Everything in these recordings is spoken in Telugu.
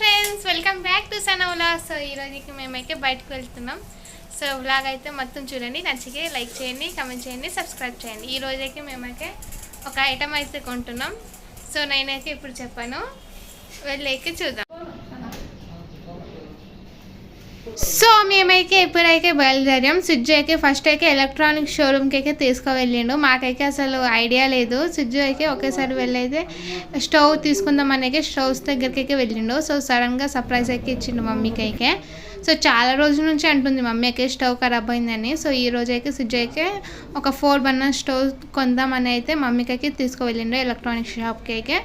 ఫ్రెండ్స్ వెల్కమ్ బ్యాక్ టు సనౌలా. సో ఈరోజుకి మేమైతే బయటకు వెళ్తున్నాం. సో వ్లాగ్ అయితే మొత్తం చూడండి. నచ్చితే లైక్ చేయండి కమెంట్ చేయండి సబ్స్క్రైబ్ చేయండి. ఈ రోజైతే మేమైతే ఒక ఐటమ్ అయితే కొంటున్నాం. సో నేనైతే ఇప్పుడు చెప్పాను. వెళ్ళేకి చూద్దాం. సో మేమైతే ఎప్పుడైతే బయలుదేరాం. సుజ్జు అయితే ఫస్ట్ అయితే ఎలక్ట్రానిక్ షోరూమ్కి అయితే తీసుకువెళ్ళిండు. మాకైతే అసలు ఐడియా లేదు. సుజ్జు అయితే ఒకేసారి వెళ్ళైతే స్టవ్ తీసుకుందాం అయితే స్టవ్స్ దగ్గరికి అయితే వెళ్ళిండు. సో సడన్గా సర్ప్రైజ్ అయితే ఇచ్చిండు మమ్మీకి అయితే సో చాలా రోజుల నుంచి అంటుంది మమ్మీ అయితే స్టవ్ ఖరాబ్ అయిందని. సో ఈ రోజు అయితే సుజ్జు అయితే ఒక ఫోర్ బర్నర్ స్టవ్ కొందామని అయితే మమ్మీకి అయితే తీసుకువెళ్ళిండు ఎలక్ట్రానిక్ షాప్కి అయితే.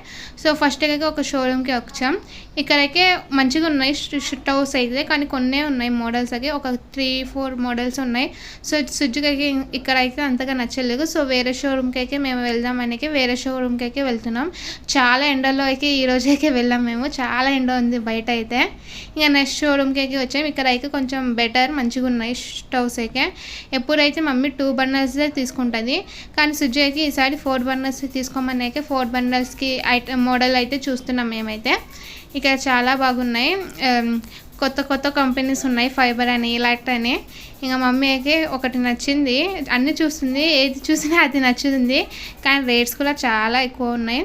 సో ఫస్ట్ అయితే ఒక షోరూమ్కి వచ్చాం. ఇక్కడైతే మంచిగా ఉన్నాయి. స్టవ్స్ అయితే కానీ కొన్నే ఉన్నాయి. మోడల్స్ అయితే ఒక త్రీ ఫోర్ మోడల్స్ ఉన్నాయి. సో స్విడ్జ్కి అయితే ఇక్కడైతే అంతగా నచ్చలేదు. సో వేరే షోరూమ్కి అయితే మేము వెళ్దామని వేరే షోరూమ్కి అయితే వెళ్తున్నాం. చాలా ఎండలో అయితే ఈ రోజు అయితే వెళ్ళాం మేము. చాలా ఎండ ఉంది బయట అయితే. ఇంకా నెక్స్ట్ షోరూమ్కి అయితే వచ్చాము ఇక్కడ అయితే కొంచెం బెటర్ మంచిగా ఉన్నాయి స్టవ్స్ అయితే. ఎప్పుడైతే మమ్మీ టూ బర్నర్స్ తీసుకుంటుంది కానీ సుజ్జు అయితే ఈసారి ఫోర్ బర్నర్స్ తీసుకోమని అయితే ఫోర్ బర్నర్స్కి ఐటమ్ మోడల్ అయితే చూస్తున్నాం మేమైతే. ఇక్కడ చాలా బాగున్నాయి. కొత్త కొత్త కంపెనీస్ ఉన్నాయి ఫైబర్ అని ఇలాట్ అని. ఇంకా మమ్మీ అయితే ఒకటి నచ్చింది. అన్నీ చూస్తుంది ఏది చూసినా అది నచ్చుతుంది. కానీ రేట్స్ కూడా చాలా ఎక్కువ ఉన్నాయి.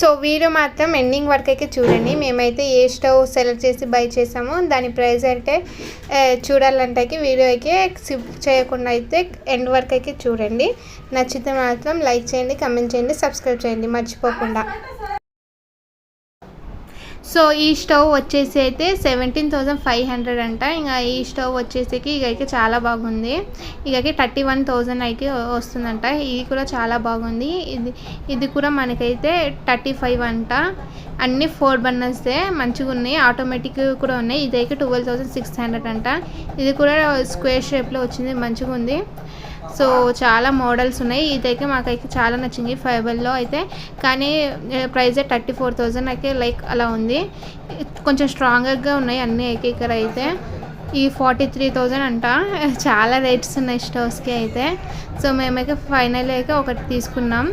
సో వీడియో మాత్రం ఎండింగ్ వరకు అయితే చూడండి. మేమైతే ఏ స్టవ్ సెలెక్ట్ చేసి బై చేసామో దాని ప్రైస్ అయితే చూడాలంటే వీడియో అయితే స్కిప్ చేయకుండా అయితే ఎండ్ వరకు అయితే చూడండి. నచ్చితే మాత్రం లైక్ చేయండి కమెంట్ చేయండి సబ్స్క్రైబ్ చేయండి. మర్చిపోకుండా. సో ఈ స్టవ్ వచ్చేసి అయితే సెవెంటీన్ థౌజండ్ ఫైవ్ హండ్రెడ్ అంట. ఇంకా ఈ స్టవ్ వచ్చేసరికి ఇకైతే చాలా బాగుంది. ఇకైతే థర్టీ వన్ థౌజండ్ అయితే వస్తుందంట. ఇది కూడా చాలా బాగుంది. ఇది ఇది కూడా మనకైతే థర్టీ ఫైవ్ అంట. అన్ని ఫోర్ బర్నర్సే మంచిగా ఉన్నాయి ఆటోమేటిక్ కూడా ఉన్నాయి. ఇదైతే ట్వెల్వ్ థౌజండ్ సిక్స్ హండ్రెడ్ అంట. ఇది కూడా స్క్వేర్ షేప్లో వచ్చింది. మంచిగా ఉంది సో చాలా మోడల్స్ ఉన్నాయి. ఇదైతే మాకైతే చాలా నచ్చింది. ఫైబర్లో అయితే. కానీ ప్రైస్ థర్టీ ఫోర్ థౌజండ్ అయితే లైక్ అలా ఉంది. కొంచెం స్ట్రాంగర్గా ఉన్నాయి అన్ని అయితే ఇక్కడ అయితే. ఈ ఫార్టీ త్రీ థౌజండ్ అంట. చాలా రేట్స్ ఉన్నాయి స్టవ్స్కి అయితే. సో మేమైతే ఫైనల్ అయితే ఒకటి తీసుకున్నాం.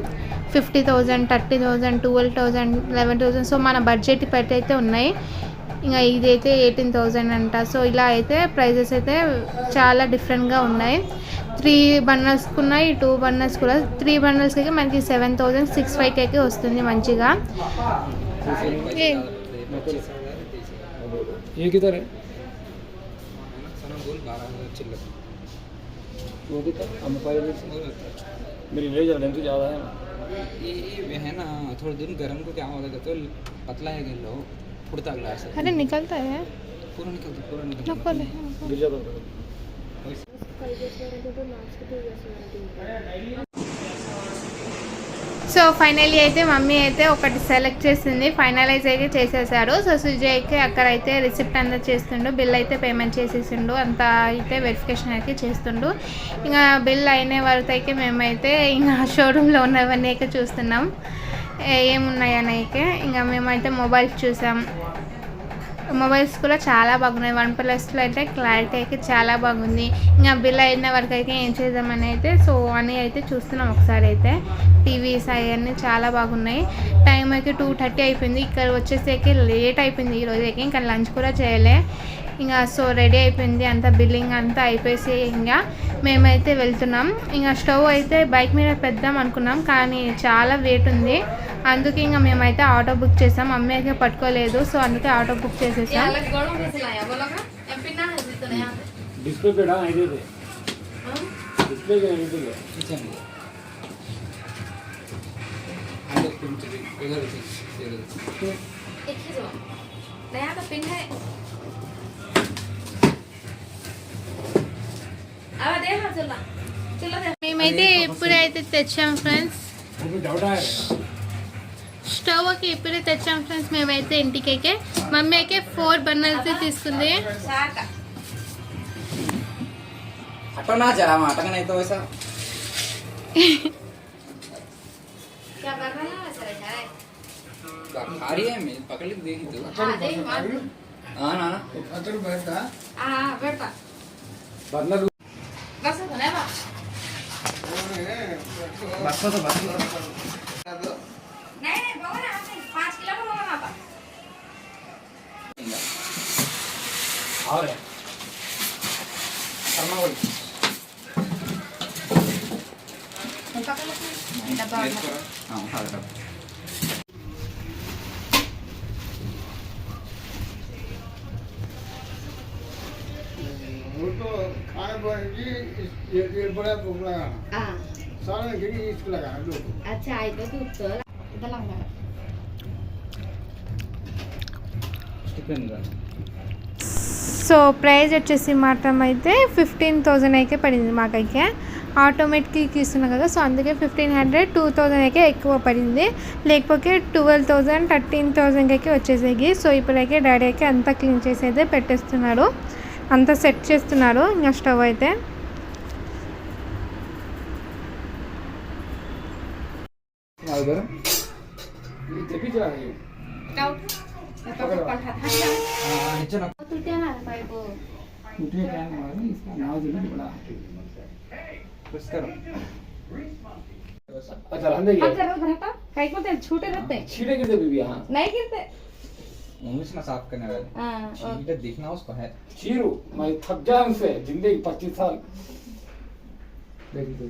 Fifty thousand thirty thousand twelve thousand eleven thousand. So మన బడ్జెట్ పెట్టి అయితే ఉన్నాయి. ఇంకా ఇదైతే ఎయిటీన్ థౌజండ్ అంట. సో ఇలా అయితే ప్రైజెస్ అయితే చాలా డిఫరెంట్గా ఉన్నాయి. త్రీ బన్నర్స్ ఉన్నాయి టూ బన్నర్స్ కూడా త్రీ బన్నర్స్కి మనకి సెవెన్ థౌజండ్ సిక్స్ ఫైవ్కి అయితే వస్తుంది మంచిగా ఏ- ये किधर है सना बोल बारह हजार चिल्लर वो किधर हम पहले मेरी ले जा लेंथ ज़्यादा है ना ये ये है ना थोड़े दिन गर्म को क्या होगा तो पतला है गिर लो फुड़ता ग्लास है अरे निकलता है पूरा निकलता पूरा निकलता नको ले गिर जाता है। సో ఫైనల్లీ అయితే మమ్మీ అయితే ఒకటి సెలెక్ట్ చేసింది. ఫైనలైజ్ అయితే చేసేసాడు. సో సుజయ్కి అక్కడైతే రిసిప్ట్ అంతా చేస్తుండు. బిల్ అయితే పేమెంట్ చేసేసిండు. అంతా అయితే వెరిఫికేషన్ అయితే చేస్తుండు. ఇంకా బిల్ అయిన వరకు అయితే మేమైతే ఇంకా షోరూంలో ఉన్నవన్నీ అయితే చూస్తున్నాం. ఏమున్నాయని అయితే ఇంకా మేమైతే మొబైల్స్ చూసాం. మొబైల్స్ కూడా చాలా బాగున్నాయి. వన్ ప్లస్లో అయితే క్లారిటీ అయితే చాలా బాగుంది. ఇంకా బిల్ అయిన వరకు అయితే ఏం చేద్దామని అయితే సో అని అయితే చూస్తున్నాం ఒకసారి అయితే. టీవీస్ అవన్నీ చాలా బాగున్నాయి. టైం అయితే టూ థర్టీ అయిపోయింది. ఇక్కడ వచ్చేసరికి లేట్ అయిపోయింది. ఈరోజు అయితే ఇంకా లంచ్ కూడా చేయలే. ఇంకా సో రెడీ అయిపోయింది. అంతా బిల్లింగ్ అంతా అయిపోయేసి ఇంకా మేమైతే వెళ్తున్నాం. ఇంకా స్టవ్ అయితే బైక్ మీద పెద్దాం అనుకున్నాం. కానీ చాలా వెయిట్ ఉంది. అందుకే ఇంకా మేమైతే ఆటో బుక్ చేసాం. అమ్మాయి అయితే పట్టుకోలేదు సో అందుకే ఆటో బుక్ చేసేసాం. మేమైతే ఎప్పుడైతే తెచ్చాం ఫ్రెండ్స్. స్టవ్ స్టవ్కి ఇప్పుడే తెచ్చాం ఫ్రెండ్స్ మేమైతే ఇంటికైతే మమ్మీ అయితే ఫోర్ బర్నర్స్ తీసుకుంది. బస్ जरा हम हटक नहीं तो वैसा खा रही है मैं पकड़ ली देखी तो हाँ ना ना बर्नर बस तो बस नहीं नहीं बगल है आपने पाँच किलोमीटर होगा वहाँ पर और है कर्मा बोल डब्बा हाँ हाँ डब्बा वो तो खाने पर ये ये बड़ा भूख लगाना हाँ सारा गिरी इसको लगाना दो अच्छा आई तो तू तो సో ప్రైజ్ వచ్చేసి మాత్రం అయితే ఫిఫ్టీన్ థౌజండ్ అయితే పడింది మాకైతే. ఆటోమేటిక్ ఇస్తున్నాం కదా సో అందుకే ఫిఫ్టీన్ హండ్రెడ్ టూ థౌజండ్ అయితే ఎక్కువ పడింది. లేకపోతే ట్వెల్వ్ థౌజండ్ థర్టీన్ థౌజండ్ అయితే వచ్చేసేవి సో ఇప్పుడైతే డాడీ అయితే అంతా క్లీన్ చేసి అయితే పెట్టేస్తున్నారు అంతా సెట్ చేస్తున్నారు ఇంకా స్టవ్ అయితే. टूटे हाँ, टाइम हुआ इसका नाव बड़ा करो। अच्छा अच्छा को रहते। हाँ, हैं गिरते हाँ। नहीं गिरते? साफ़ करने वाले। देखना उसको है। छीरू मैं थक ज़िंदगी 25 साल। देखिए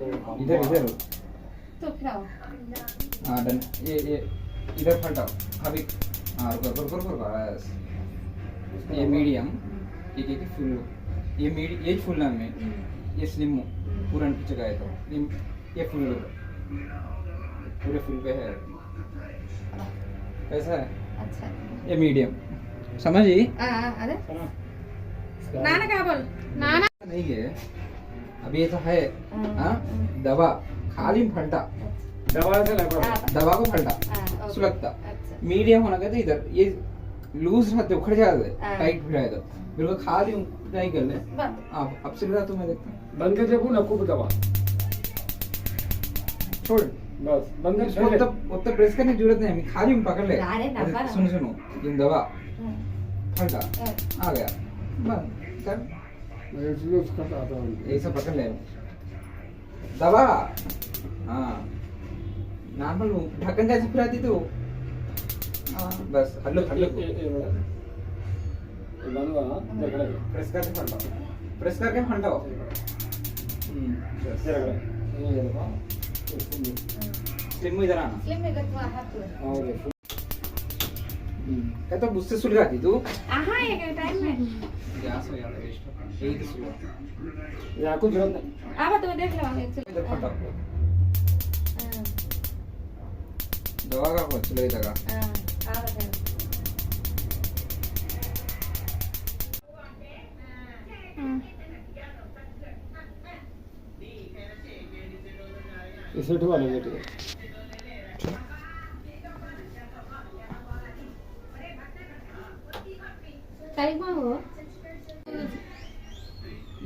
इधर इधर। तो फिर आओ। हाँ डन। ये ये इधर पलटाओ अभी हाँ रुको रुको रुको रुको बस। ये हाँ। मीडियम ये क्या क्या फुल ये मीडियम ये फुल ना में ये स्लिम पूरा पीछे गए तो। ये फुल पूरे फुल पे है। कैसा है? अच्छा। ये मीडियम समझी? हाँ, हाँ, अरे। नाना क्या बोल? नाना। नहीं है। अभी ये तो है। हाँ। हाँ? दवा। खाली में फलटा दवा से लगा हाँ, दवा को फलटा हाँ, सुलगता। अच्छा। मीडियम होना कहते इधर। ये लूज रहते उखड़ जाते हाँ। टाइट फिर तो। बिल्कुल खाली नहीं कर ले बस अब अब से बता तो मैं देखता बंद कर देखो ना खूब दवा। छोड़। बस बंद कर छोड़ उतना उतना प्रेस करने की ज़रूरत नहीं है। खाली में पकड़ ले। सुनो सुनो। ये दवा। फलटा हाँ। आ गया। बंद। कर। यही सब पकड़ ले दवा हाँ నార్మల్ ढक्कन कैसे फिराती तो हाँ बस हल्लो हल्लो प्रेस करके फंडो प्रेस करके फंडो स्लिम इधर आना स्लिम इधर हाथ এত বুঝতে শুরু রাখি তো আহা এক টাইম মে গ্যাস হয়ে গেল এক্সট্রা এই তো শুরু या कुछ ज़रूरत नहीं। अब तो देख लो इधर फटाक दवा का कुछ ले दगा हाँ आ रहा है हम्म. इसे ठुआ ले बेटे।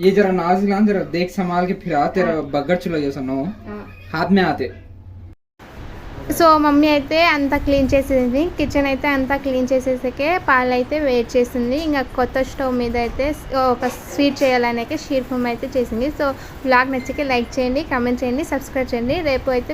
ये जरा नाज लान जरा देख संभाल के फिर आ तेरा बगड़ चला जैसा नो हाँ हाथ में आते సో మమ్మీ అయితే అంతా క్లీన్ చేసేది కిచెన్ అయితే అంతా క్లీన్ చేసేసాకే పాలు అయితే వేడి చేసింది ఇంకా కొత్త స్టవ్ మీద అయితే ఒక స్వీట్ చేయాలనే షీర్ ఫుమ్ అయితే చేసింది సో బ్లాగ్ నచ్చితే లైక్ చేయండి కామెంట్ చేయండి సబ్స్క్రైబ్ చేయండి రేపు అయితే